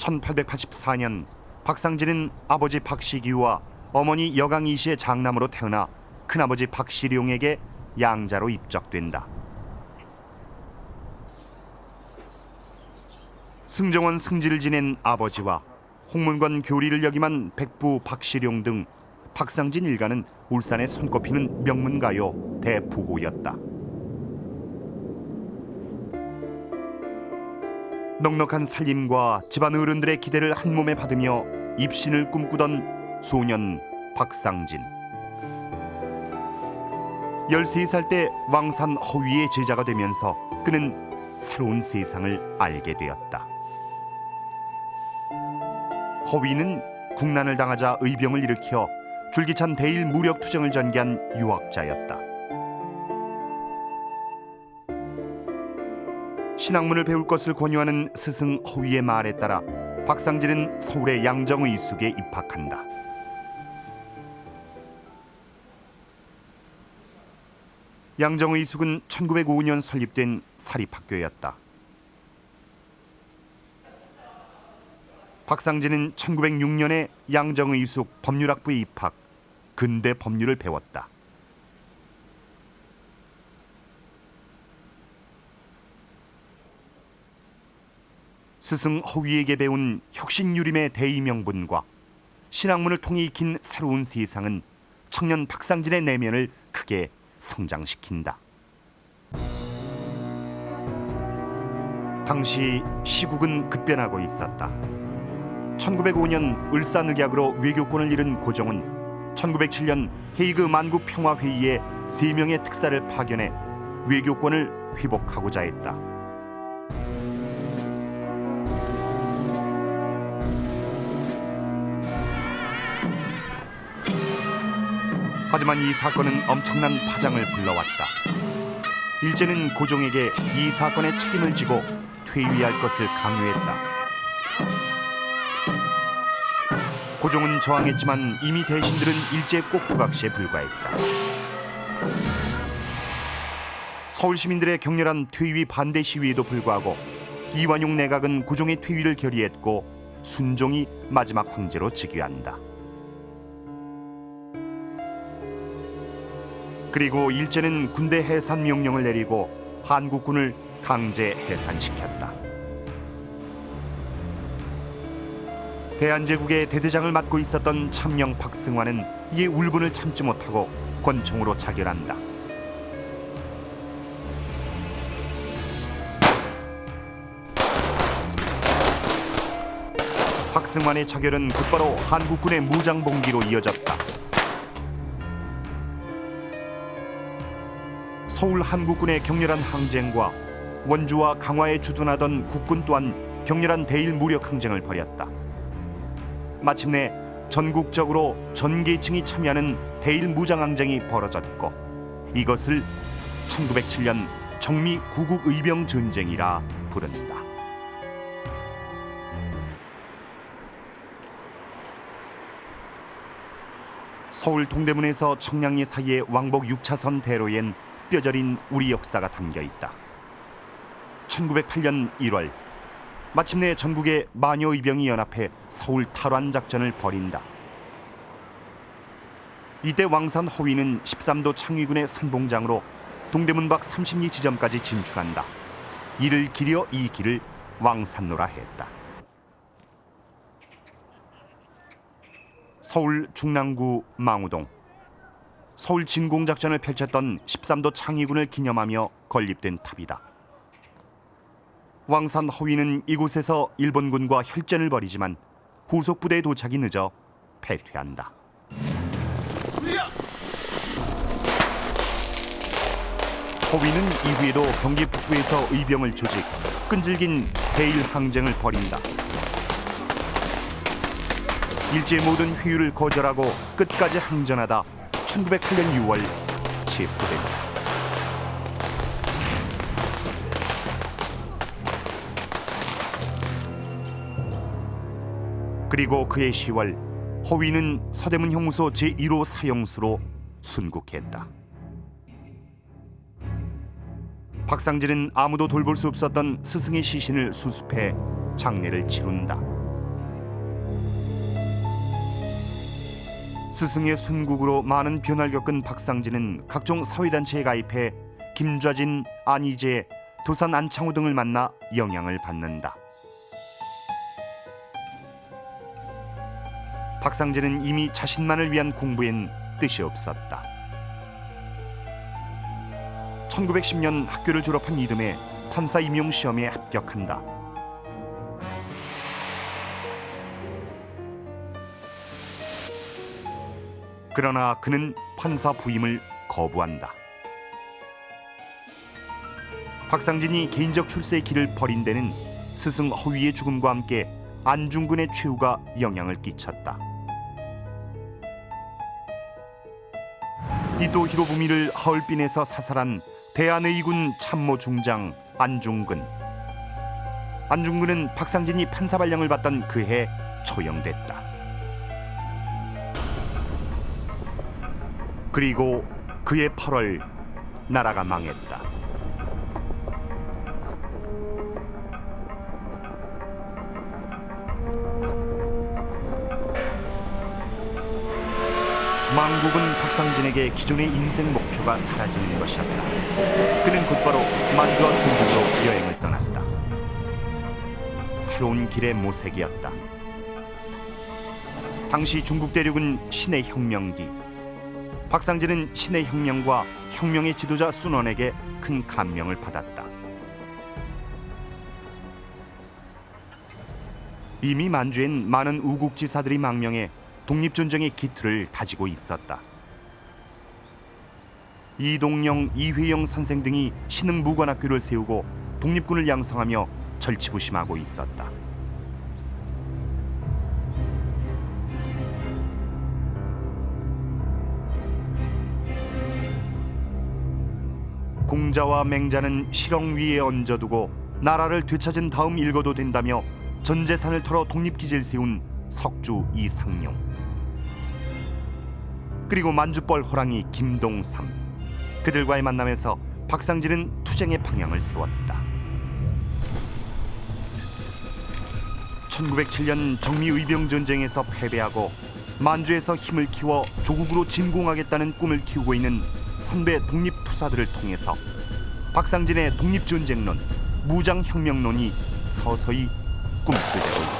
1884년 박상진은 아버지 박시기와 어머니 여강이 씨의 장남으로 태어나 큰아버지 박시룡에게 양자로 입적된다. 승정원 승지를 지낸 아버지와 홍문관 교리를 역임한 백부 박시룡 등 박상진 일가는 울산에 손꼽히는 명문가요 대부호였다. 넉넉한 살림과 집안 어른들의 기대를 한 몸에 받으며 입신을 꿈꾸던 소년 박상진. 13살 때 왕산 허위의 제자가 되면서 그는 새로운 세상을 알게 되었다. 허위는 국난을 당하자 의병을 일으켜 줄기찬 대일 무력 투쟁을 전개한 유학자였다. 신학문을 배울 것을 권유하는 스승 허위의 말에 따라 박상진은 서울의 양정의 숙에 입학한다. 양정의 숙은 1905년 설립된 사립학교였다. 박상진은 1906년에 양정의 숙 법률학부에 입학, 근대 법률을 배웠다. 스승 허위에게 배운 혁신유림의 대의명분과 신학문을 통해 익힌 새로운 세상은 청년 박상진의 내면을 크게 성장시킨다. 당시 시국은 급변하고 있었다. 1905년 울산의학으로 외교권을 잃은 고종은 1907년 헤이그 만국 평화 회의에 세 명의 특사를 파견해 외교권을 회복하고자 했다. 하지만 이 사건은 엄청난 파장을 불러왔다. 일제는 고종에게 이 사건의 책임을 지고 퇴위할 것을 강요했다. 고종은 저항했지만 이미 대신들은 일제 꼭두각시에 불과했다. 서울 시민들의 격렬한 퇴위 반대 시위에도 불구하고 이완용 내각은 고종의 퇴위를 결의했고 순종이 마지막 황제로 즉위한다. 그리고 일제는 군대 해산 명령을 내리고 한국군을 강제 해산시켰다. 대한제국의 대대장을 맡고 있었던 참령 박승환은 이에 울분을 참지 못하고 권총으로 자결한다. 박승환의 자결은 곧바로 한국군의 무장봉기로 이어졌다. 서울 한국군의 격렬한 항쟁과 원주와 강화에 주둔하던 국군 또한 격렬한 대일 무력 항쟁을 벌였다. 마침내 전국적으로 전 계층이 참여하는 대일 무장 항쟁이 벌어졌고 이것을 1907년 정미 구국 의병 전쟁이라 부른다. 서울 동대문에서 청량리 사이의 왕복 6차선 대로엔 뼈저린 우리 역사가 담겨 있다. 1908년 1월 마침내 전국의 마녀 의병이 연합해 서울 탈환 작전을 벌인다. 이때 왕산 허위는 13도 창위군의 선봉장으로 동대문 밖 30리 지점까지 진출한다. 이를 기려 이 길을 왕산로라 했다. 서울 중랑구 망우동 서울 진공 작전을 펼쳤던 13도 창의군을 기념하며 건립된 탑이다. 왕산 허위는 이곳에서 일본군과 혈전을 벌이지만 후속 부대의 도착이 늦어 패퇴한다. 허위는 이후에도 경기 북부에서 의병을 조직, 끈질긴 대일 항쟁을 벌인다. 일제 모든 회유를 거절하고 끝까지 항전하다 1908년 6월 체포된다. 그리고 그해 10월 허위는 서대문 형무소 제1호 사형수로 순국했다. 박상진은 아무도 돌볼 수 없었던 스승의 시신을 수습해 장례를 치룬다. 스승의 순국으로 많은 변화를 겪은 박상진은 각종 사회단체에 가입해 김좌진, 안희재, 도산 안창호 등을 만나 영향을 받는다. 박상진은 이미 자신만을 위한 공부엔 뜻이 없었다. 1910년 학교를 졸업한 이듬해 판사 임용 시험에 합격한다. 그러나 그는 판사 부임을 거부한다. 박상진이 개인적 출세의 길을 버린 데는 스승 허위의 죽음과 함께 안중근의 최후가 영향을 끼쳤다. 이도 히로부미를 하얼빈에서 사살한 대한의군 참모 중장 안중근. 안중근은 박상진이 판사 발령을 받던 그해 처형됐다. 그리고 그해 8월 나라가 망했다. 망국은 박상진에게 기존의 인생 목표가 사라지는 것이었다. 그는 곧바로 만주와 중국으로 여행을 떠났다. 새로운 길의 모색이었다. 당시 중국 대륙은 신의 혁명기. 박상진은 신의 혁명과 혁명의 지도자 순원에게 큰 감명을 받았다. 이미 만주엔 많은 우국지사들이 망명해 독립전쟁의 기틀을 다지고 있었다. 이동영, 이회영 선생 등이 신흥 무관학교를 세우고 독립군을 양성하며 절치부심하고 있었다. 공자와 맹자는 실ong 위에 얹어두고 나라를 되찾은 다음 읽어도 된다며 전 재산을 털어 독립기지를 세운 석주 이상용 그리고 만주벌 호랑이 김동삼 그들과의 만남에서 박상진은 투쟁의 방향을 세웠다. 1907년 정미의병 전쟁에서 패배하고 만주에서 힘을 키워 조국으로 진공하겠다는 꿈을 키우고 있는 선배 독립투사들을 통해서 박상진의 독립전쟁론, 무장혁명론이 서서히 꿈틀대고 있습니다.